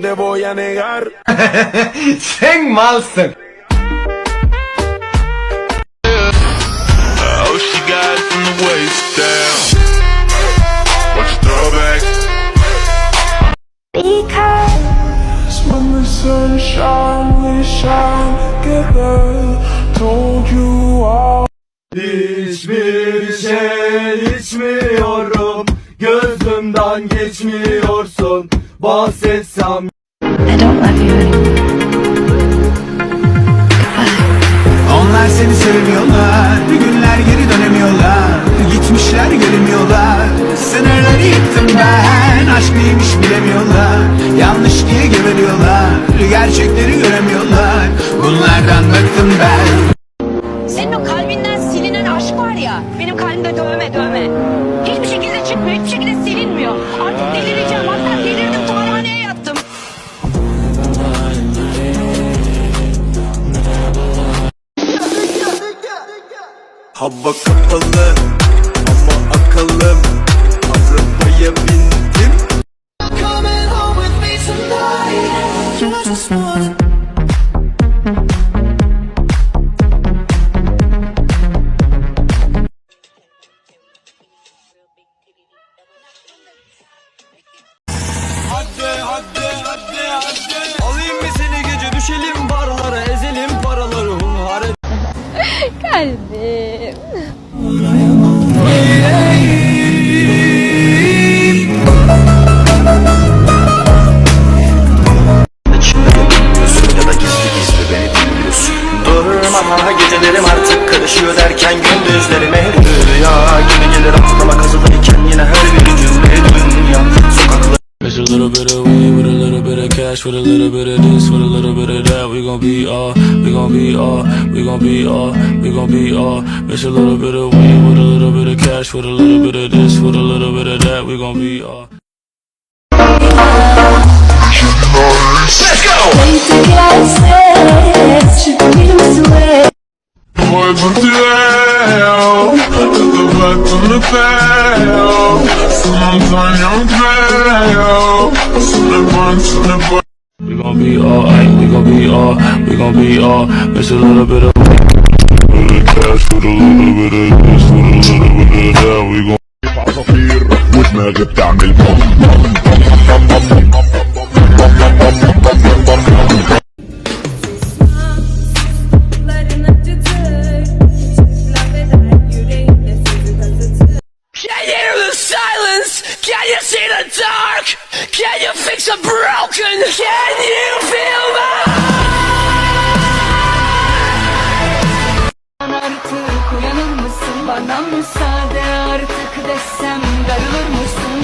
no te voy a negar. Sen malsın. sunshine, we shine together. Told you all. Hiçbir şey içmiyorum, gözümden geçmiyorsun. Bahsetsem. Onlar seni sevmiyorlar. Bir günler geri dönemiyorlar. Gitmişler göremiyorlar. Sınırları yıktım ben. Aşk neymiş bilemiyorlar. Yanlış diye geveliyorlar Gerçekleri göremiyorlar. Bunlardan bıktım ben. Senin o kalbinden silinen aşk var ya, benim kalbimde dövme dövme. Hava kapalı ama akıllım Arabaya bindim. Coming home with me tonight. Just wanna Hadi hadi. kalbim. Artık karışıyor derken gündüzlerime Rüya gibi gelir hatırlamak of with a little bit of this, with a little bit of that. We gon' be all, we gon' be all, we gon' be all, we gon' be all. It's a little bit of weed with a little bit of cash, with a little bit of this, with a little bit of that. We gon' be all. Boy, put the hell the back on the bell We gon' be all, aight, we gon' be all, we gon' be all. It's a little bit of weed. With a cash, with a little bit of this, with a little bit of that We gon' عصافير ودماغي بتعمل بوم بوم بوم بوم Can you feel my Artık uyanır mısın bana müsaade artık desem darılır mısın?